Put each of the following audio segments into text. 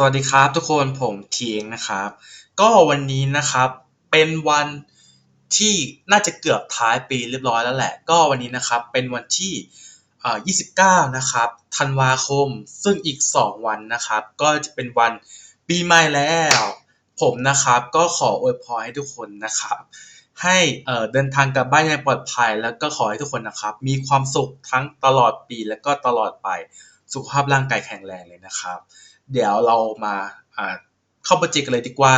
สวัสดีครับทุกคนผมเทียงนะครับ ก็วันนี้นะครับเป็นวันที่น่าจะเกือบท้ายปีเรียบร้อยแล้วแหละ ก็วันนี้นะครับเป็นวันที่ 29 นะครับธันวาคม ซึ่งอีก 2 วันนะครับ ก็จะเป็นวันปีใหม่แล้ว ผมนะครับก็ขออวยพรให้ทุกคนนะครับ ให้เอ่อเดินทางกลับบ้านอย่างปลอดภัย แล้วก็ขอให้ทุกคนนะครับ มีความสุขทั้งตลอดปีและก็ตลอดไป สุขภาพร่างกายแข็งแรงเลยนะครับ เดี๋ยวเรามาเข้าโปรเจกต์กันเลยดีกว่า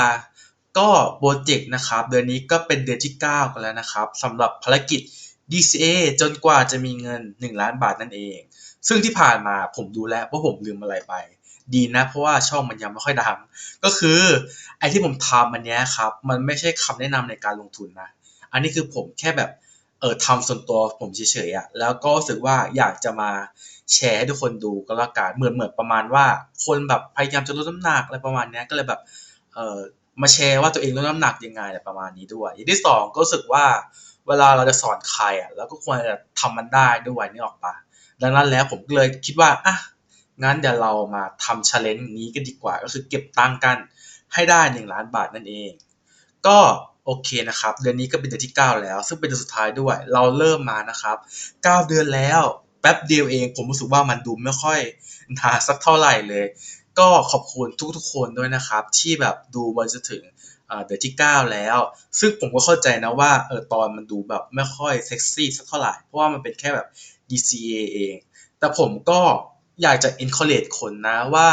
ก็โปรเจกต์นะครับ เดือนนี้ก็เป็นเดือนที่ 9 กันแล้วนะครับสำหรับภารกิจ DCA จนกว่าจะมีเงิน 1 ล้านบาทนั่นเอง ซึ่งที่ผ่านมาผมดูแล้วว่าผมลืมอะไรไป ดีนะ เพราะว่าช่องมันยังไม่ค่อยดัง ก็คือไอ้ที่ผมทำอันเนี้ยครับ มันไม่ใช่คำแนะนำในการลงทุนนะ อันนี้คือผมแค่แบบเออทำส่วนตัวผมเฉยๆอะแล้วก็รู้สึกว่าอยากจะมา แชร์ให้ทุกคนดูก็แล้วกันเหมือนเหมือนประมาณว่า คนแบบพยายามจะลดน้ำหนักอะไรประมาณนี้ก็เลยแบบเออมาแชร์ว่าตัวเองลดน้ำหนักยังไงอะไรประมาณนี้ด้วยอย่างที่สองก็รู้สึกว่าเวลาเราจะสอนใครอะเราก็ควรจะทำมันได้ด้วยนี่ออกปะดังนั้นแล้วผมเลยคิดว่าอะงั้นเดี๋ยวเรามาทำชาเลนจ์นี้กันดีกว่า ก็คือเก็บตังค์กันให้ได้หนึ่งล้านบาทนั่นเอง ก็โอเคนะครับ เดือนนี้ก็เป็นเดือนที่ 9 แล้ว ซึ่งเป็นเดือนสุดท้ายด้วย เราเริ่มมานะครับ 9 เดือนแล้ว แป๊บเดียวเอง ผมรู้สึกว่ามันดูไม่ค่อยนานสักเท่าไหร่เลย ก็ขอบคุณทุกๆคนด้วยนะครับ ที่แบบดูมาจนถึงเดือนที่ 9 แล้ว ซึ่งผมก็เข้าใจนะว่าเออตอนมันดูแบบไม่ค่อยเซ็กซี่สักเท่าไหร่เพราะว่ามันเป็นแค่แบบ DCA เอง แต่ผมก็อยากจะ encourage คนนะว่า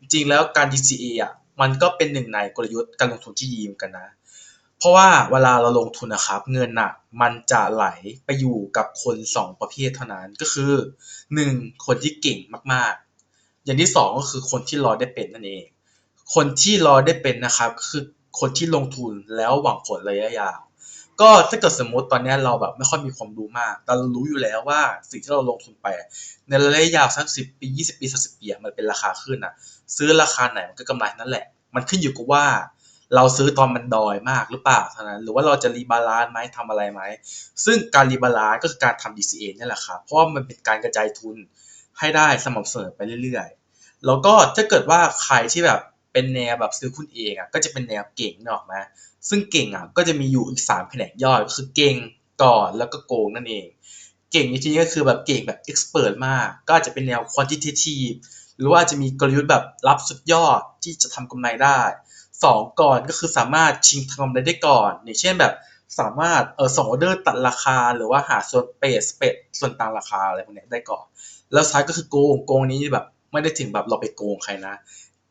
จริงแล้วการ DCA อะมันก็เป็นหนึ่งในกลยุทธ์การลงทุนที่ดีเหมือนกันนะ ราะว่าเวลาเราลงทุนนะครับ เงินน่ะมันจะไหลไปอยู่กับคนสองประเภทเท่านั้นก็คือหนึ่งคนที่เก่งมากๆ อย่างที่สองก็คือคนที่รอได้เป็นนั่นเอง คนที่รอได้เป็นนะครับก็คือคนที่ลงทุนแล้วหวังผลระยะยาว ก็ถ้าเกิดสมมติตอนนี้เราแบบไม่ค่อยมีความรู้มาก แต่เรารู้อยู่แล้วว่าสิ่งที่เราลงทุนไป ในระยะยาวสักสิบปียี่สิบปีสามสิบปีมันเป็นราคาขึ้นอะซื้อราคาไหนมันก็กำไรนั่นแหละ มันขึ้นอยู่กับว่า เราซื้อตอนมันดอยมากหรือเปล่าเท่านั้นหรือว่าเราจะรีบาลานซ์ไหมทำอะไรไหม ซึ่งการรีบาลานซ์ก็คือการทำ DCA นี่แหละครับเพราะามันเป็นการกระจายทุนให้ได้สม่ำเสมอไปเรื่อยๆ แล้วก็ถ้าเกิดว่าใครที่แบบเป็นแนวแบบซื้อหุ้นเองอะก็จะเป็นแนวเก่งเนกอะไหมซึ่งเก่งอะก็จะมีอยู่อีกสามแผนกย่อยก็คือเก่งก่อนแล้วก็โกงนั่นเอง เก่งในที่นี้ก็คือแบบเก่งแบบ expert มาก ก็จจะเป็นแนว quantitative หรือว่าจะมีกลยุทธ์แบบรับสุดยอดที่จะทำกำไรได้ สองก่อนก็คือสามารถชิงทำกำไรได้ก่อนอย่างเช่นแบบสามารถเออส่งออเดอร์ตัดราคาหรือว่าหาส่วนเปรสเปรส่วนต่างราคาอะไรพวกนี้ได้ก่อน แล้วท้ายก็คือโกงโกงนี้แบบไม่ได้ถึงแบบเราไปโกงใครนะ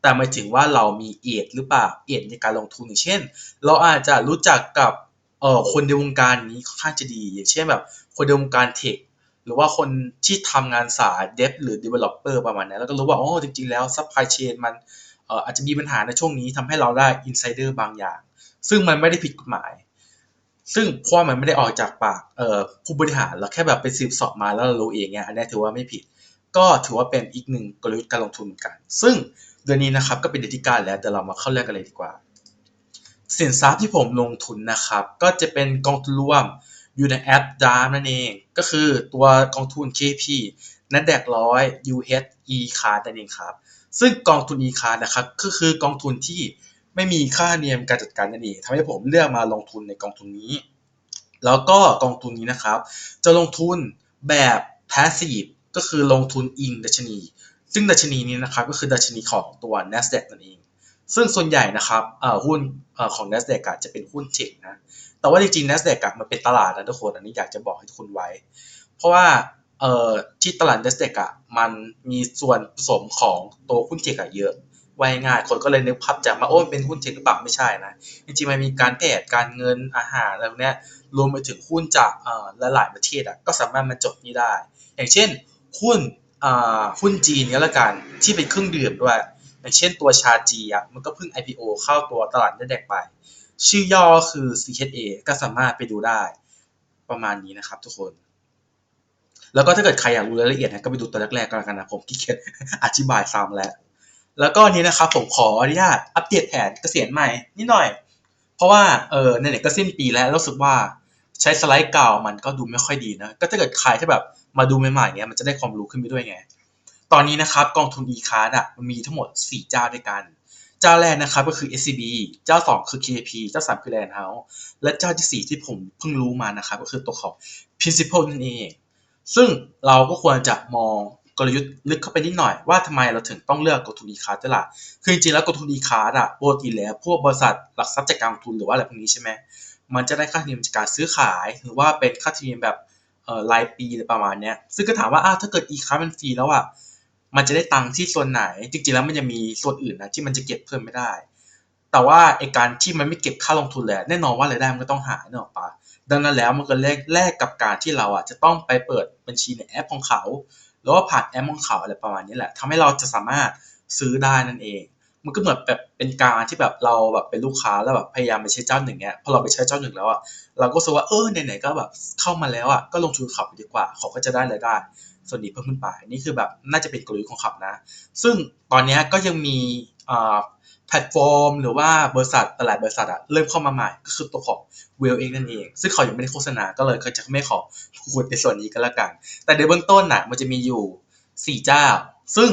แต่หมายถึงว่าเรามีเอ็ดหรือเปล่าเอ็ดในการลงทุนอย่างเช่น เราอาจจะรู้จักกับเออคนในวงการนี้ค่อนข้างจะดี อย่างเช่นแบบคนในวงการเทคหรือว่าคนที่ทำงานสาย Dev หรือ Developer ประมาณนี้แล้วก็รู้ว่าอ๋อจริงๆแล้ว Supply Chain มัน อาจจะมีปัญหาในช่วงนี้ทำให้เราได้ Insider บางอย่าง ซึ่งมันไม่ได้ผิดกฎหมาย ซึ่งเพราะมันไม่ได้ออกจากปากผู้บริหารเราแค่แบบไปสืบสอบมาแล้วเรารู้เองเนี่ยอันนี้ถือว่าไม่ผิด ก็ถือว่าเป็นอีกหนึ่งกลยุทธ์การลงทุนเหมือนกัน ซึ่งเดือนนี้นะครับก็เป็นเดือนที่ก้าแล้วแต่เรามาเข้าเรื่องกันเลยดีกว่า สินทรัพย์ที่ผมลงทุนนะครับ ก็จะเป็นกองทุนรวมอยู่ในแอป d a r m นั่นเอง ก็คือตัวกองทุน KP NASDAQ 100 UH E Card นั่นเองครับ ซึ่งกองทุน E Card นะครับก็คือกองทุนที่ไม่มีค่าธรรมเนียมการจัดการนั่นเองทำให้ผมเลือกมาลงทุนในกองทุนนี้ แล้วก็กองทุนนี้นะครับ จะลงทุนแบบ passive ก็คือลงทุนอิงดัชนี ซึ่งดัชนีนี้นะครับก็คือดัชนีของตัว NASDAQ นั่นเอง ซึ่งส่วนใหญ่นะครับหุ้นอของ NASDAQ จะเป็นหุ้นเทคนะแต่ว่าจริงๆ NASDAQ มันเป็นตลาดนะทุกคนอันนี้อยากจะบอกให้ทุกคนไว้ เพราะว่า เอ่อที่ตลาด NASDAQ อะมันมีส่วนผสมของตัวหุ้นเทคอะเยอะไว้ง่ายคนก็เลยนึกภาพจำมาโอ้มันเป็นหุ้นเทคหรือเปล่าไม่ใช่นะ จริงๆมันมีการแพทย์การเงินอาหารอะไรพวกนี้รวมไปถึงหุ้นจากเอ่อหลายๆประเทศอะก็สามารถมาจดนี่ได้ อย่างเช่นหุ้นอ่าหุ้นจีนก็แล้วกันที่เป็นเครื่องดื่มด้วยอย่างเช่นตัวชาจีอะมันก็เพิ่ง IPO เข้าตัวตลาด NASDAQ ไป ชื่อย่อคือ CHA ก็สามารถไปดูได้ ประมาณนี้นะครับทุกคน แล้วก็ถ้าเกิดใครอยากรู้รายละเอียดนะก็ไปดูตัวแรกๆก็แล้วกันนะผมขี้เกียจอธิบายซ้ำแล้ว แล้วก็นี้นะครับผมขออนุญาตอัปเดตแผนเกษียณใหม่นิดหน่อย เพราะว่าเออในไหนก็สิ้นปีแล้วรู้สึกว่าใช้สไลด์เก่ามันก็ดูไม่ค่อยดีนะ ก็ถ้าเกิดใครที่แบบมาดูใหม่ๆเนี้ยมันจะได้ความรู้ขึ้นไปด้วยไง ตอนนี้นะครับกองทุน e-card อะมันมีทั้งหมด 4 เจ้าด้วยกัน เจ้าแรกนะครับก็คือ SCB เจ้า 2 คือ KP เจ้า 3 คือ Land House และเจ้าที่ 4 ที่ผมเพิ่งรู้มานะครับก็คือตัวของ Principal นั่นเอง ซึ่งเราก็ควรจะมองกลยุทธ์ลึกเข้าไปนิดหน่อยว่าทำไมเราถึงต้องเลือกกองทุน e-card ด้วยล่ะ คือจริงๆแล้วกองทุน e-card อะปกติแล้วพวกบริษัทหลักทรัพย์จัดการลงทุนหรือว่าอะไรพวกนี้ใช่ไหมมันจะได้ค่าธรรมเนียมจากการซื้อขายหรือว่าเป็นค่าธรรมเนียมแบบเอ่อรายปีอะไรประมาณเนี้ย ซึ่งก็ถามว่าอ้าวถ้าเกิด e-card มันฟรีแล้วอะมันจะได้ตังค์ที่ส่วนไหน จริงๆแล้วมันยังมีส่วนอื่นนะที่มันจะเก็บเพิ่มไม่ได้ แต่ว่าไอการที่มันไม่เก็บค่าลงทุนเลยแน่นอนว่ารายได้มันก็ต้องหายเนอะปะ ดังนั้นแล้วมันก็แลกแลกกับการที่เราอะจะต้องไปเปิดบัญชีในแอปของเขาหรือว่าผ่านแอปของเขาอะไรประมาณนี้แหละทำให้เราจะสามารถซื้อได้นั่นเอง มันก็เหมือนแบบเป็นการที่แบบเราแบบเป็นลูกค้าแล้วแบบพยายามไปใช้เจ้าหนึ่งเนี้ยพอเราไปใช้เจ้าหนึ่งแล้วอะเราก็รู้สึกว่าเออไหนๆก็แบบเข้ามาแล้วอะก็ลงทุนขาไปดีกว่าเขาก็จะได้รายได้ส่วนนี้เพิ่มขึ้นไปนี่คือแบบน่าจะเป็นกลยุทธ์ของเขานะ ซึ่งตอนนี้ก็ยังมี แพลตฟอร์ม หรือว่าบริษัทหลายบริษัทอะเริ่มเข้ามาใหม่ก็คือตัวของเวลเองนั่นเอง ซึ่งเขายังไม่ได้โฆษณาก็เลยเขาจะไม่ขอพูดในส่วนนี้ก็แล้วกัน แต่ในเบื้องต้นน่ะมันจะมีอยู่ 4 เจ้า ซึ่ง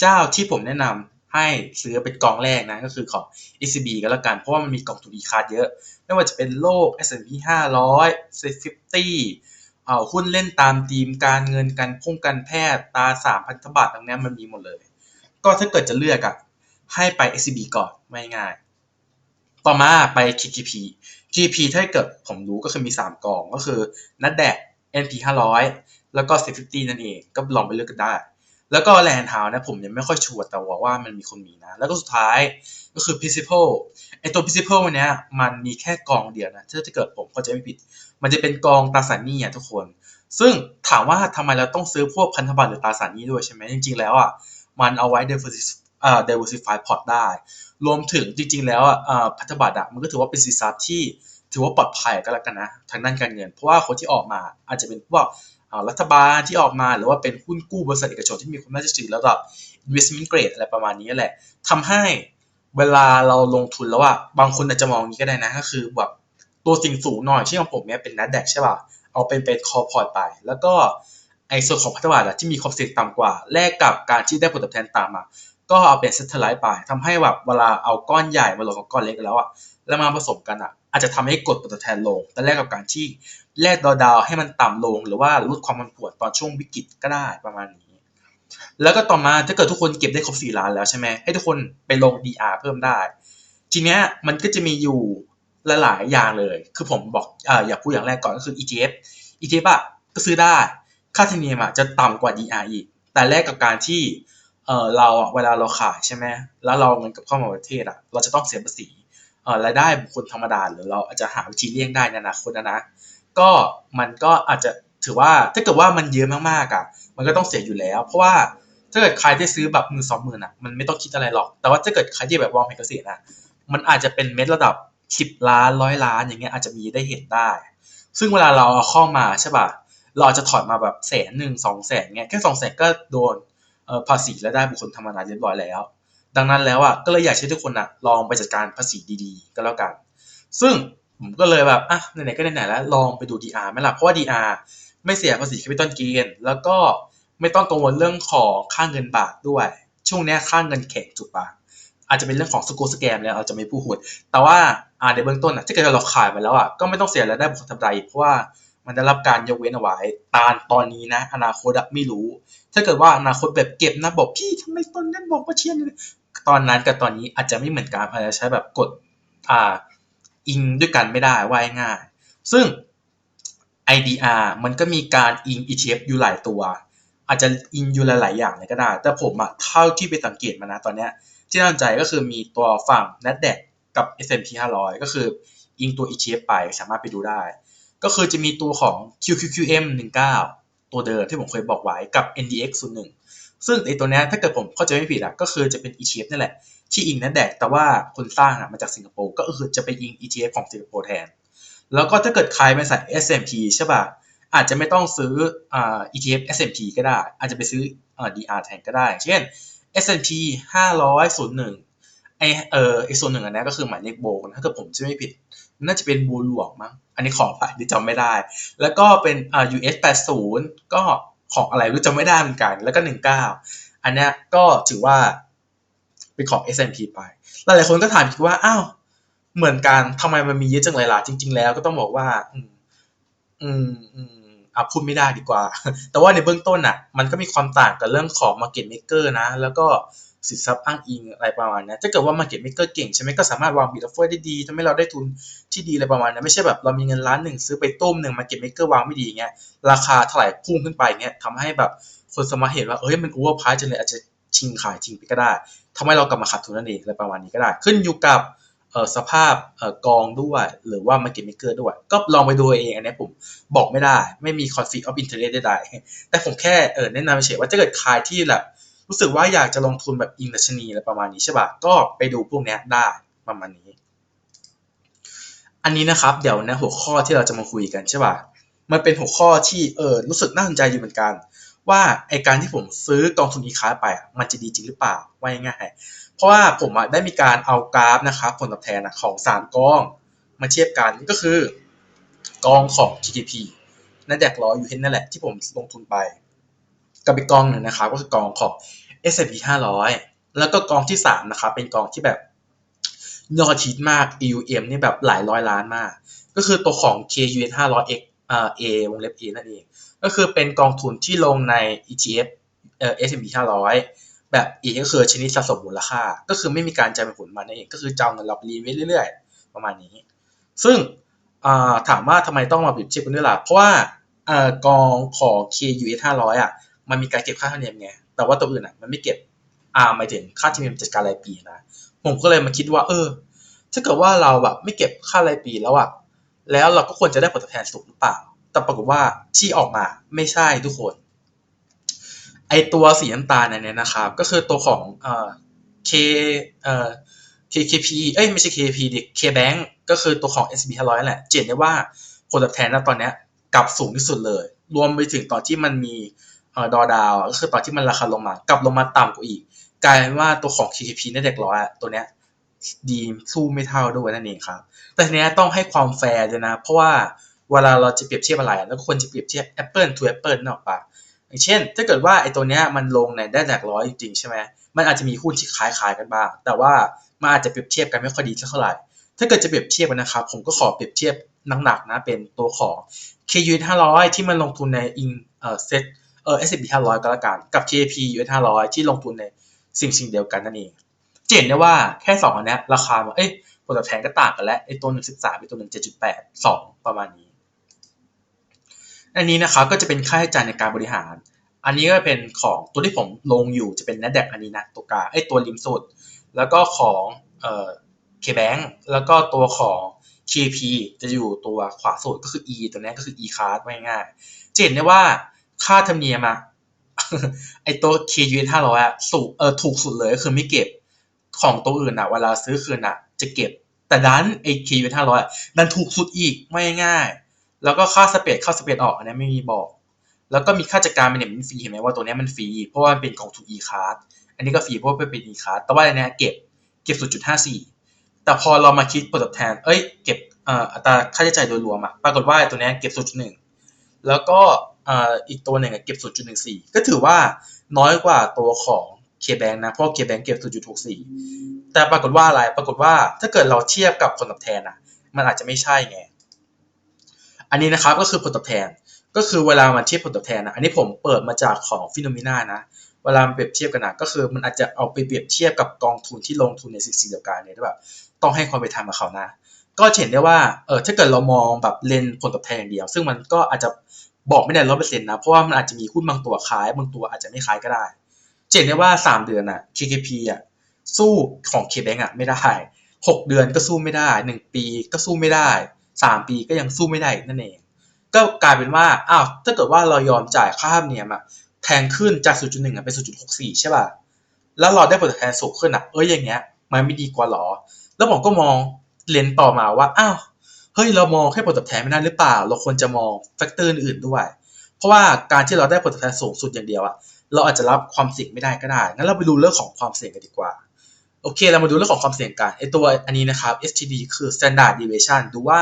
เจ้าที่ผมแนะนำให้ซื้อเป็นกองแรกนะก็คือของ ECB ก็แล้วกัน เพราะว่ามันมีกองทุน e คาร์ดเยอะ ไม่ว่าจะเป็นโลก S&P 500 50 เอาหุ้นเล่นตามธีมการเงินการพุ่งการแพทย์ตาสามพันธบัตรตรงนี้มันมีหมดเลย ก็ถ้าเกิดจะเลือกอะ ให้ไป SCB ก่อนไม่ง่าย ต่อมาไป KKP KKP ถ้าเกิดผมรู้ก็คือมี 3กองก็คือ NASDAQ NP 500 แล้วก็ s 50 นั่นเองก็ลองไปเลือกกันได้ แล้วก็ Land House นะผมยังไม่ค่อยชัวร์แต่ว่าว่ามันมีคนมีนะ แล้วก็สุดท้ายก็คือ Principal ไอตัว Principal เนี้ยมันมีแค่กองเดียวนะ ถ้าจะเกิดผมเข้าใจไม่ผิด มันจะเป็นกองตาสานี้อะทุกคน ซึ่งถามว่าทำไมเราต้องซื้อพวกพันธบัตรหรือตาสานี้ด้วยใช่ไหมจริงๆแล้วอะมันเอาไว้ diversify port ได้ รวมถึงจริงๆ แล้วอะพันธบัตรอะมันก็ถือว่าเป็นสินทรัพย์ที่ถือว่าปลอดภัยก็แล้วกันนะทางด้านการเงิน เพราะว่าคนที่ออกมาอาจจะเป็นพวกรัฐบาลที่ออกมาหรือว่าเป็นหุ้นกู้บริษัทเอกชนที่มีความน่าเชื่อถือระดับ investment grade อะไรประมาณนี้แหละทำให้เวลาเราลงทุนแล้วอะบางคนอาจจะมองอย่างนี้ก็ได้นะก็คือแบบตัวสิ่งสูงหน่อยเช่นของผมเนี่ยเป็น NASDAQ ใช่ป่ะเอาเป็นเป็นคอพอร์ตไป แล้วก็ไอ้ส่วนของพันธบัตรที่มีความเสี่ยงต่ำกว่า แลกกับการที่ได้ผลตอบแทนตามมา ก็เอาเป็นเซตเทอร์ไลท์ไปทำให้แบบเวลาเอาก้อนใหญ่มาลงกับก้อนเล็กแล้วอะแล้วมาผสมกันอะอาจจะทำให้กดตอบแทนลงแต่แลกกับการที่แลกดาวๆให้มันต่ำลง หรือว่าลดความมันปวดตอนช่วงวิกฤตก็ได้ประมาณนี้ แล้วก็ต่อมาถ้าเกิดทุกคนเก็บได้ครบสี่ล้านแล้วใช่ไหมให้ทุกคนไปลง DR เพิ่มได้ ทีเนี้ยมันก็จะมีอยู่หลายๆอย่างเลย คือผมบอกออยากพูดอย่างแรกก่อนก็คือ ETF ETF อะก็ซื้อได้ ค่าธรรมเนียมอะจะต่ำกว่า DR อีก แต่แลกกับการที่ เออเราเวลาเราขายใช่ไหมแล้วเราเงินกับเข้ามาประเทศอะเราจะต้องเสียภาษีเออรายได้บุคคลธรรมดาหรือเราอาจจะหาวิธีเลี่ยงได้ในอนาคตนะนะก็มันก็อาจจะถือว่าถ้าเกิดว่ามันเยอะมากๆอะมันก็ต้องเสียอยู่แล้ว เพราะว่าถ้าเกิดใครที่ซื้อแบบหมื่นสองหมื่นอะมันไม่ต้องคิดอะไรหรอก แต่ว่าถ้าเกิดใครที่แบบวางแผนเกษียณอะมันอาจจะเป็นเม็ดระดับสิบล้านร้อยล้านอย่างเงี้ยอาจจะมีได้เห็นได้ ซึ่งเวลาเราเอาเข้ามาใช่ป่ะเราจะถอดมาแบบแสนหนึ่งสองแสนเงี้ยแค่สองแสนก็โดน ภาษีและได้บุคคลธรรมดาเรียบร้อยแล้ว ดังนั้นแล้วอะก็เลยอยากให้ทุกคนอะลองไปจัดการภาษีดีๆ ก็แล้วกัน ซึ่งผมก็เลยแบบอะไหนๆก็ไหนๆแล้วลองไปดู DR ไหมล่ะเพราะว่า DR ไม่เสียภาษีแคปิตอลเกนแล้วก็ไม่ต้องกังวลเรื่องของค่าเงินบาทด้วย ช่วงนี้ค่าเงินแข็งถูกปะอาจจะเป็นเรื่องของสกูสแกมแล้วเราจะไม่พูด แต่ว่าอ่าในเบื้องต้นอะถ้าเกิดเราขายมาแล้วอะก็ไม่ต้องเสียรายได้บุคคลธรรมดาเพราะว่ามันได้รับการยกเว้นเอาไว้ตานตอนนี้นะ อนาคตไม่รู้ ถ้าเกิดว่าอนาคตแบบเก็บนะบอกพี่ทำไมตอนนั้นบอกว่าเชียนตอนนั้นกับตอนนี้อาจจะไม่เหมือนกันอาจจะใช้แบบกดอ่าอิงด้วยกันไม่ได้ว่ายง่าย ซึ่ง IDR มันก็มีการอิง ETF อยู่หลายตัว อาจจะอิงอยู่หลาย ๆ อย่างเลยก็ได้ แต่ผมอะเท่าที่ไปสังเกตมานะตอนเนี้ยที่น่าสนใจก็คือมีตัวฝั่ง NASDAQ กับ S&P 500 ก็คืออิงตัว ETF ไปสามารถไปดูได้ ก็คือจะมีตัวของ QQQM 19 ตัวเดิมที่ผมเคยบอกไว้กับ NDX 01ซึ่งไอตัวนี้ถ้าเกิดผมเข้าใจไม่ผิดอะก็คือจะเป็น ETF นั่นแหละ ที่อิง NASDAQ แต่ว่าคนสร้างอะมาจากสิงคโปร์ก็คือจะไปอิง ETF ของสิงคโปร์แทน แล้วก็ถ้าเกิดใครเป็นสาย S&P ใช่ป่ะอาจจะไม่ต้องซื้ออ่า ETF S&P ก็ได้ อาจจะไปซื้ออ่า DR แทนก็ได้ เช่น S&P 500 01ไอเออไอส่วนหนึ่งอันนี้ก็คือหมายเลขโบกถ้าเกิดผมจะไม่ผิด น่าจะเป็นบูหลวงมั้ง อันนี้ขอไปที่จำไม่ได้ แล้วก็เป็นอ่า US 80ก็ของอะไรรู้จะไม่ได้เหมือนกัน แล้วก็หนึ่งเก้าอันเนี้ยก็ถือว่าเป็นของ S&P ไป หลายๆคนก็ถามคิดว่า อ้าว เหมือนกันทำไมมันมีเยอะจังเลยล่ะ จริง ๆ แล้วก็ต้องบอกว่า อืม อืมอืมอะพูดไม่ได้ดีกว่า แต่ว่าในเบื้องต้นอะ มันก็มีความต่างกับเรื่องของ market maker นะ แล้วก็ สินทรัพย์อ้างอิงอะไรประมาณนี้ถ้าเกิดว่า market maker เก่งใช่ไหมก็สามารถวางบิดออฟเฟอร์ได้ดีทำให้เราได้ทุนที่ดีอะไรประมาณนี้ไม่ใช่แบบเรามีเงินล้านหนึ่งซื้อไปต้มหนึ่ง market maker วางไม่ดีเงี้ยราคาเท่าไหร่พุ่งขึ้นไปเงี้ยทำให้แบบคนสมาเห็นว่าเอ้ยมัน over price จังเลยอาจจะชิงขายชิงไปก็ได้ทำให้เรากลับมาขาดทุนนั่นเองอะไรประมาณนี้ก็ได้ ขึ้นอยู่กับสภาพออกองด้วยหรือว่า market maker ด้วย ก็ลองไปดูเองอันนี้ผมบอกไม่ได้ ไม่มี conflict of interest ใดๆแต่ผมแค่เออแนะนำเฉยว่าถ้าเกิดใครที่แบบ รู้สึกว่าอยากจะลงทุนแบบอิงดัชนีอะไรประมาณนี้ใช่ป่ะก็ไปดูพวกนี้ได้ประมาณนี้ อันนี้นะครับเดี๋ยวนะหัวข้อที่เราจะมาคุยกันใช่ป่ะมันเป็นหัวข้อที่เออรู้สึกน่าสนใจอยู่เหมือนกัน ว่าไอการที่ผมซื้อกองทุนอีคาไปมันจะดีจริงหรือเปล่าว่าง่ายๆเพราะว่าผมได้มีการเอากราฟนะครับผลตอบแทนของสามกองมาเทียบกันก็คือกองของ GDP นั่นแดกร้อยอยู่เห็นนั่นแหละที่ผมลงทุนไป กับอีกกองหนึ่งนะครับก็คือกองของ S&P 500 แล้วก็กองที่3นะครับเป็นกองที่แบบยอดฮิตมาก EUM นี่แบบหลายร้อยล้านมาก ก็คือตัวของ KUN 500X อ่า A วงเล็บ A นั่นเอง ก็คือเป็นกองทุนที่ลงใน ETF เอ่อ S&P 500 แบบ E ก็คือชนิดสะสมมูลค่า ก็คือไม่มีการจ่ายผลมานั่นเอง ก็คือจอาเงินเราไปรีไว้เรื่อยๆ ประมาณนี้ ซึ่งถามว่าทำไมต้องมาเปรียบเทียบกันด้วยล่ะ เพราะว่ากองของ KUS 500อะ มันมีการเก็บค่าธรรมเนียมไง แต่ว่าตัวอื่นอะมันไม่เก็บ อ่าหมายถึงค่าธรรมเนียมจัดการรายปีนะ ผมก็เลยมาคิดว่า เออ ถ้าเกิดว่าเราแบบไม่เก็บค่ารายปีแล้วอะ แล้วเราก็ควรจะได้ผลตอบแทนสูงหรือเปล่า แต่ปรากฏว่าที่ออกมาไม่ใช่ทุกคน ไอตัวสีน้ำตาลเนี่ยนะครับ ก็คือตัวของเอ่อ K เอ่อ KKP เอ้ยไม่ใช่ KKP ดิ KBank ก็คือตัวของ S&P 500แหละ เจนได้ว่าผลตอบแทนณตอนนี้กลับสูงที่สุดเลย รวมไปถึงตอนที่มันมี ดอดาวก็คือตอนที่มันราคาลงมากลับลงมาต่ำกว่าอีก กลายเป็นว่าตัวของ KKP ในเด็กร้อยตัวเนี้ยดีสู้ไม่เท่าด้วยนั่นเองครับ แต่ทีนี้ต้องให้ความแฟร์ด้วยนะ เพราะว่าเวลาเราจะเปรียบเทียบอะไรแล้วควรจะเปรียบเทียบ Apple to Apple นอกปะอย่างเช่น ถ้าเกิดว่าไอ้ตัวเนี้ยมันลงในได้แดกร้อยจริงใช่ไหมมันอาจจะมีหุ้นที่คล้ายๆกันบ้าง แต่ว่ามันอาจจะเปรียบเทียบกันไม่ค่อยดีเท่าไหร่ ถ้าเกิดจะเปรียบเทียบนะครับ ผมก็ขอเปรียบเทียบหนักๆนะเป็นตัวของ KU 500 ที่มันลงทุนในอิงเอ่อเซ็ต ออ S&P 500 ก็แล้วกัน กับ KP US 500 ที่ลงทุนในสิ่งสิ่งเดียวกันนั่นเองเห็นได้ว่าแค่สองอันนี้ราคาเอ้ยผลตอบแทนก็ต่างกันแล้วไอ้ตัวหนึ่งสิบสามไอ้ตัวหนึ่งเจ็ดจุดแปดสองประมาณนี้ อันนี้นะครับก็จะเป็นค่าใช้จ่ายในการบริหาร อันนี้ก็เป็นของตัวที่ผมลงอยู่จะเป็น n a s d a q อันนี้นะตัวกาไอ้ตัวริมสุด แล้วก็ของเอ่อ KBank แล้วก็ตัวของ KP จะอยู่ตัวขวาสุดก็คือ E ตัวนี้ก็คือ E card ง่ายๆจะเห็นได้ว่า ค่าธรรมเนียมอะไอตัว KU 500อะสูเออถูกสุดเลยก็คือไม่เก็บของตัวอื่นอะเวลาซื้อคืนอะจะเก็บ แต่ดันไอ KU 500ดันถูกสุดอีกไม่ง่าย แล้วก็ค่าสเปรดเข้าสเปรดออกอันนี้ไม่มีบอก แล้วก็มีค่าจัดการมันเนี่ยมันฟรีเห็นไหมว่าตัวนี้มันฟรีเพราะว่ามันเป็นกองทุน E card อันนี้ก็ฟรีเพราะว่าเป็น E card แต่ว่าอันนี้เก็บเก็บ0.54แต่พอเรามาคิดผลตอบแทนเอ้ยเก็บอัตราค่าใช้จ่ายโดยรวมอะปรากฏว่าตัวนี้เก็บ0.1แล้วก็ อีกตัวหนึ่งเก็บ 0.14 ก็ถือว่าน้อยกว่าตัวของ KBank นะเพราะ KBank เก็บ 0.64 แต่ปรากฏว่าอะไรปรากฏว่าถ้าเกิดเราเทียบกับผลตอบแทนอะมันอาจจะไม่ใช่ไง อันนี้นะครับก็คือผลตอบแทนก็คือเวลามาเทียบผลตอบแทนนะอันนี้ผมเปิดมาจากของฟิโนมิน่านะเวลาเปรียบเทียบกันนะก็คือมันอาจจะเอาไปเปรียบเทียบกับกองทุนที่ลงทุนในสิ่งเดียวกันเนี่ยแบบต้องให้ความเป็นธรรมกับเขานะ ก็เห็นได้ว่าเออถ้าเกิดเรามองแบบเลนผลตอบแทนอย่างเดียว ซึ่งมันก็อาจจะ บอกไม่ได้ร้อยเปอร์เซ็นต์นะ เพราะว่ามันอาจจะมีหุ้นบางตัวคล้ายบางตัวอาจจะไม่คล้ายก็ได้เห็นได้ว่าสามเดือนอะ KKP อะสู้ของ KBank อะไม่ได้หกเดือนก็สู้ไม่ได้หนึ่งปีก็สู้ไม่ได้สามปีก็ยังสู้ไม่ได้นั่นเอง ก็กลายเป็นว่าอ้าวถ้าเกิดว่าเรายอมจ่ายค่าธรรมเนียมอะแทงขึ้นจาก 0.1อะเป็น 0.64 ใช่ป่ะแล้วเราได้ผลตอบแทนสูงขึ้นอะเอ้ยอย่างเงี้ยมันไม่ดีกว่าหรอ แล้วผมก็มองเลนต่อมาว่าอ้าว เฮ้ยเรามองแค่ผลตอบแทนไม่ได้หรือเปล่า เราควรจะมองแฟกเตอร์อื่นด้วย เพราะว่าการที่เราได้ผลตอบแทนสูงสุดอย่างเดียวอะเราอาจจะรับความเสี่ยงไม่ได้ก็ได้งั้นเราไปดูเรื่องของความเสี่ยงกันดีกว่าโอเคเรามาดูเรื่องของความเสี่ยงกันไอตัวอันนี้นะครับ STD คือ standard deviation ดูว่า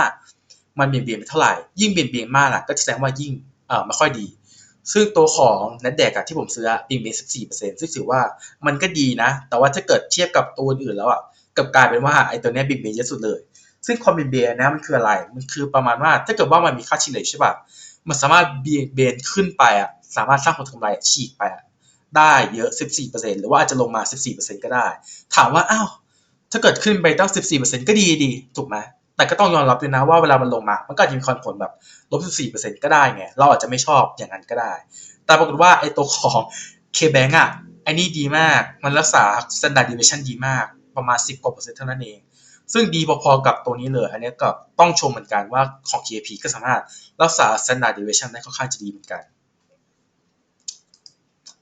มันเบี่ยงเบนไปเท่าไหร่ ยิ่งเบี่ยงเบนมากอะก็แสดงว่ายิ่งเอ่อไม่ค่อยดี ซึ่งตัวของ n a s d a q อะที่ผมซื้ออะบิงเบส14%ซึ่งถือว่ามันก็ดีนะ แต่ว่าถ้าเกิดเทียบกับตัวอื่นแล้วอะกลับกลายเป็นว่าไอตัวเนี้บิงเบสเยอะสุดเลย ซึ่งความเบิงเบสนะมันคืออะไร มันคือประมาณว่าถ้าเกิดว่ามันมีค่าเฉลี่ยใช่ป่ะ มันสามารถเบียเบนขึ้นไปอะ สามารถสร้างผลกำไรฉีกไปอะได้เยอะ 14%หรือว่าอาจจะลงมา 14%ก็ได้ ถามว่าอ้าวถ้าเกิดขึ้นไปตั้ง 14%ก็ดีดีถูกไหมแต่ก็ต้องยอมรับด้วยนะว่าเวลามันลงมา มันก็อาจจะมีผลแบบลบ 14%ก็ได้ไง เราอาจจะไม่ชอบอย่างนั้นก็ได้ แต่ปรากฏว่าไอ้ตัวของ K-Bank อะไอ้นี่ดีมาก มันรักษา standard deviation ดีมาก ประมาณ 10กว่าเปอร์เซ็นต์เท่านั้นเอง ซึ่งดีพอๆกับตัวนี้เลย อันนี้ก็ต้องชมเหมือนกันว่าของ KP ก็สามารถรักษา standard deviation ได้ค่อนข้างจะดีเหมือนกัน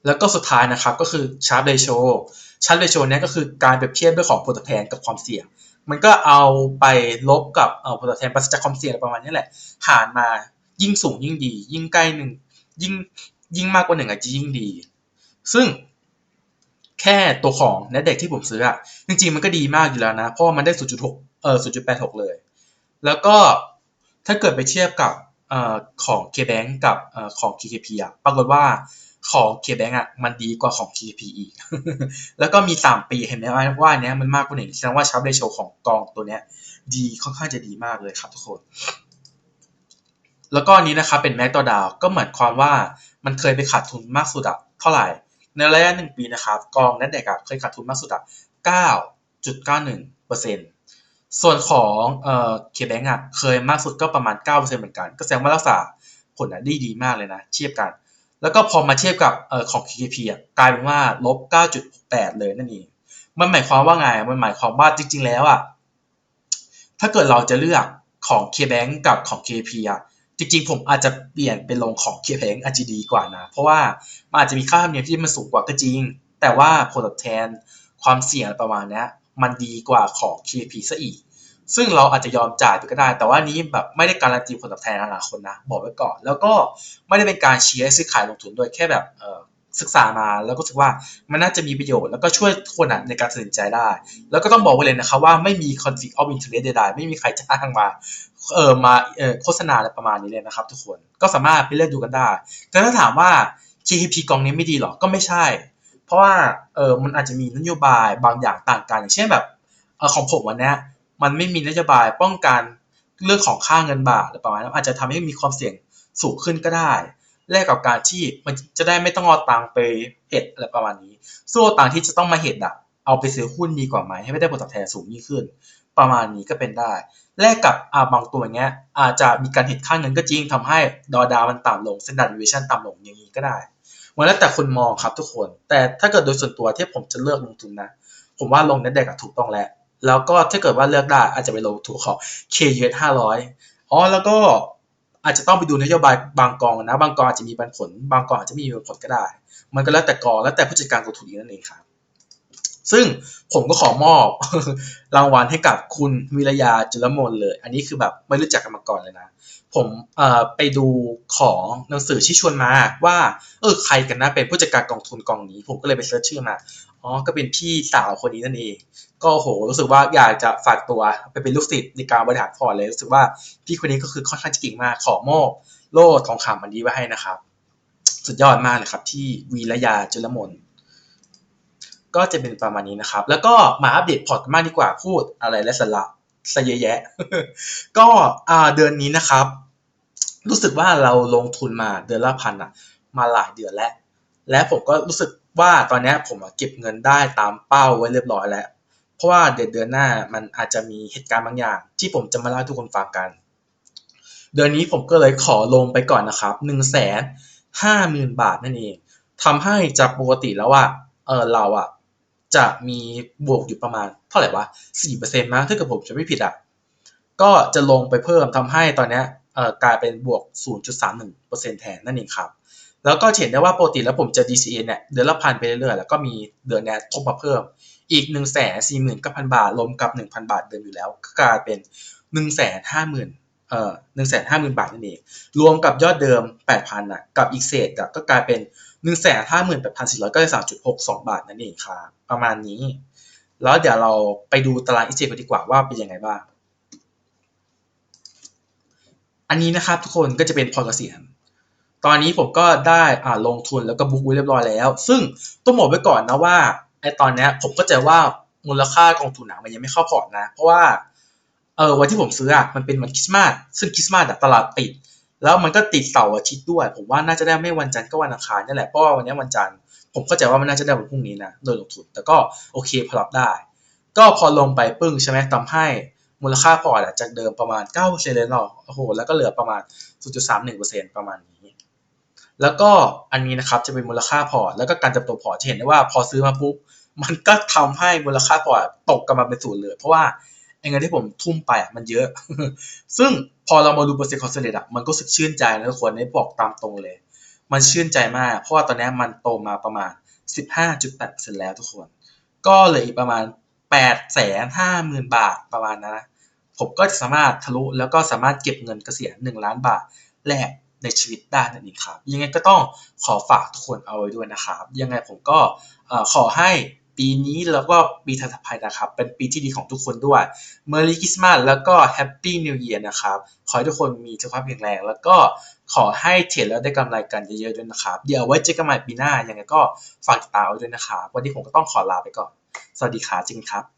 แล้วก็สุดท้ายนะครับก็คือ Sharp Ratio Sharp Ratio เนี้ยก็คือการเปรียบเทียบด้วยของผลตอบแทนกับความเสี่ยง มันก็เอาไปลบกับเอ่อผลตอบแทนปราศจากความเสี่ยงประมาณนี้แหละ หารมายิ่งสูงยิ่งดี ยิ่งใกล้หนึ่งยิ่งยิ่งมากกว่าหนึ่งอาจจะยิ่งดี ซึ่ง ค่ตัวของเน็ตเด็กที่ผมซื้ออะจริงๆมันก็ดีมากอยู่แล้วนะ เพราะมันได้ 0.6 เออ 0.86 เลย แล้วก็ถ้าเกิดไปเทียบกับเอ่อของ KBank กับเอ่อของ KKP อะปรากฏว่าของ KBank อะมันดีกว่าของ KKP อีก แล้วก็มี 3 ปีเห็นไหมว่าเนี้ยมันมากกว่าหนึ่งแสดงว่าชับเรโชของกองตัวเนี้ยดีค่อนข้างจะดีมากเลยครับทุกคน แล้วก็นี้นะครับเป็นแม็กตัวดาวก็เหมายความว่ามันเคยไปขาดทุนมากสุดอะเท่าไหร่ ในระยะหนึ่งปีนะครับ กองนัดเด็กเคยขาดทุนมากสุดอะ9.91%ส่วนของเอ่อเคแบงก์อะเคยมากสุดก็ประมาณ 9%เหมือนกัน ก็แสดงว่ารักษาผลอะได้ดีมากเลยนะ เทียบกัน แล้วก็พอมาเทียบกับเอ่อของ KKP อะกลายเป็นว่าลบ 9.8 เลยนั่นเองมันหมายความว่าไง มันหมายความว่าจริง ๆ แล้วอะถ้าเกิดเราจะเลือกของ KBank กับของ KP อะ จริงๆ ผมอาจจะเปลี่ยนเป็นลงของ KBank อาจจะดีกว่านะ เพราะว่ามันอาจจะมีค่าธรรมเนียมที่มันสูงกว่าก็จริง แต่ว่าผลตอบแทนความเสี่ยงประมาณนี้มันดีกว่าของ KP ซะอีก ซึ่งเราอาจจะยอมจ่ายไปก็ได้ แต่ว่านี้แบบไม่ได้การันตีผลตอบแทนอนาคตนะ บอกไว้ก่อน แล้วก็ไม่ได้เป็นการเชียร์ซื้อขายลงทุนโดยแค่แบบ ศึกษามา แล้วก็รู้สึกว่ามันน่าจะมีประโยชน์แล้วก็ช่วยคนในการตัดสินใจได้ แล้วก็ต้องบอกไว้เลยนะครับว่าไม่มี conflict of interest ใดๆไม่มีใครจ้างมาเออมาเออโฆษณาอะไรประมาณนี้เลยนะครับทุกคนก็สามารถไปเลือกดูกันได้ แต่ถ้าถามว่า KKP กองนี้ไม่ดีหรอก็ไม่ใช่ เพราะว่าเออมันอาจจะมีนโยบายบางอย่างต่างกัน อย่างเช่นแบบเออของผมวันนี้มันไม่มีนโยบายป้องกันเรื่องของค่าเงินบาทหรือประมาณนั้นอาจจะทำให้มีความเสี่ยงสูงขึ้นก็ได้ แลกกับการที่มันจะได้ไม่ต้องเอาตังไปเห็ดอะไรประมาณนี้สู้ตังที่จะต้องมาเห็ดอะเอาไปซื้อหุ้นดีกว่าไหมให้ไม่ได้ผลตอบแทนสูงยิ่งขึ้น ประมาณนี้ก็เป็นได้ แลกกับอาบางตัวเงี้ย อาจจะมีการเห็ดค่างเงินก็จริงทำให้ดอดามันต่ำลงเส้นดันวิชั่นต่ำลงอย่างนี้ก็ได้มันแล้วแต่คนมองครับทุกคน แต่ถ้าเกิดโดยส่วนตัวที่ผมจะเลือกลงทุนนะ ผมว่าลงนัดเด็กถูกต้องแล้ว แล้วก็ถ้าเกิดว่าเลือกได้อาจจะไปลงถูกของ KUS 500อ๋อแล้วก็ อาจจะต้องไปดูนโยบายบางกองนะบางกองอาจจะมีปันผล บางกองอาจจะไม่มีปันผลก็ได้ มันก็แล้วแต่กองแล้วแต่ผู้จัดการกองทุนนั่นเองครับ ซึ่งผมก็ขอมอบรางวัลให้กับคุณวิรยาจุลมนเลย อันนี้คือแบบไม่รู้จักกันมาก่อนเลยนะ ผมไปดูของหนังสือที่ชวนมาว่าเออใครกันนะเป็นผู้จัดการกองทุนกองนี้ ผมก็เลยไปเสิร์ชชื่อมา อ๋อ ก็เป็นพี่สาวคนนี้นั่นเอง ก็โห รู้สึกว่าอยากจะฝากตัวไปเป็นลูกศิษย์ในการบริหารพอร์ตเลย รู้สึกว่าพี่คนนี้ก็คือค่อนข้างจะเก่งมาก ขอมอบโล่ทองคำอันนี้ไว้ให้นะครับ สุดยอดมากเลยครับ ที่วีระยาจุลมน ก็จะเป็นประมาณนี้นะครับ แล้วก็มาอัปเดตพอร์ตมากดีกว่า พูดอะไรและสาระซะเยอะแยะ ก็เดือนนี้นะครับ รู้สึกว่าเราลงทุนมาเดือนละพันอะมาหลายเดือนแล้ว และผมก็รู้สึก ว่าตอนนี้ผมเก็บเงินได้ตามเป้าไว้เรียบร้อยแล้ว เพราะว่าเดือนเดือนหน้ามันอาจจะมีเหตุการณ์บางอย่าง ที่ผมจะมาเล่าให้ทุกคนฟังกัน เดือนนี้ผมก็เลยขอลงไปก่อนนะครับหนึ่งแสนห้าหมื่นบาทนั่นเองทำให้จากปกติแล้วว่าเออเราอะจะมีบวกอยู่ประมาณเท่าไหร่วะสี่เปอร์เซ็นต์มั้งถ้าเกิดผมจะไม่ผิดอะก็จะลงไปเพิ่มทำให้ตอนนี้เออกลายเป็นบวก 0.31%แทนนั่นเองครับ แล้วก็เห็นได้ว่าปกติแล้วผมจะ DCA เนี่ยเดือนละพันไปเรื่อยๆ แล้วก็มีเดือนนี้ทบมาเพิ่มอีก1นึ่งแสนสี่หมื่นเก้าพันบาทรวมกับ 1,000 บาทเดิมอยู่แล้วก็กลายเป็น1นึ่งแสนห้าหมื่นเอ่อหนึ่งแสนห้าหมื่นบาทนั่นเองรวมกับยอดเดิม 8,000อะกับอีกเศษก็กลายเป็น1นึ่งแสนห้าหมื่นแปดพันสี่ร้อยเก้าสิบสามจุดหกสองบาทนั่นเองครับประมาณนี้ แล้วเดี๋ยวเราไปดูตาราง EJ กันดีกว่าว่าเป็นยังไงบ้างอันนี้นะครับทุกคนก็จะเป็นพอร์ตเกษียณ ตอนนี้ผมก็ได้อ่าลงทุนแล้วก็บุ๊กไว้เรียบร้อยแล้ว ซึ่งต้องบอกไว้ก่อนนะว่าไอตอนเนี้ยผมก็จะว่ามูลค่ากองทุนอะมันยังไม่เข้าพอร์ตนะ เพราะว่าเออวันที่ผมซื้ออะมันเป็นวันคริสต์มาสซึ่งคริสต์มาสตลาดปิด แล้วมันก็ติดเสาร์อาทิตย์ด้วย ผมว่าน่าจะได้ไม่วันจันทร์ก็วันอังคารนี่แหละเพราะว่าวันนี้วันจันทร์ผมเข้าใจว่ามันน่าจะได้วันพรุ่งนี้นะโดยลงทุนแต่ก็โอเคพอรับได้ ก็พอลงไปปึ้งใช่ไหมทำให้มูลค่าพอร์ตจากเดิมประมาณ9%เลยเนาะโอ้โหแล้วก็เหลือประมาณ 0.31%ประมาณนี้ แล้วก็อันนี้นะครับจะเป็นมูลค่าพอร์ต แล้วก็การเติบโตพอร์ตจะเห็นได้ว่าพอซื้อมาปุ๊บมันก็ทำให้มูลค่าพอร์ตตกกลับมาเป็นศูนย์เลย เพราะว่าไอเงินที่ผมทุ่มไปมันเยอะ ซึ่งพอเรามาดูเปอร์เซ็นต์คอนเซนเทรตอะมันก็สึกชื่นใจนะทุกคนได้บอกตามตรงเลย มันชื่นใจมาก เพราะว่าตอนนี้มันโตมาประมาณ 15.8%แล้วทุกคน ก็เลืออีกประมาณ 850,000 บาทประมาณนะ ผมก็จะสามารถทะลุแล้วก็สามารถเก็บเงินเกษียณ1ล้านบาทแรก ในชีวิตได้นั่นเองครับ ยังไงก็ต้องขอฝากทุกคนเอาไว้ด้วยนะครับ ยังไงผมก็ขอให้ปีนี้แล้วก็ปีถัดไปนะครับ เป็นปีที่ดีของทุกคนด้วย Merry Christmas แล้วก็ Happy New Year นะครับ ขอให้ทุกคนมีสุขภาพแข็งแรง แล้วก็ขอให้เทรดแล้วได้กำไรกันเยอะๆด้วยนะครับ เดี๋ยวไว้เจอกันใหม่ปีหน้า ยังไงก็ฝากติดตามไว้ด้วยนะครับ วันนี้ผมก็ต้องขอลาไปก่อน สวัสดีครับจริงครับ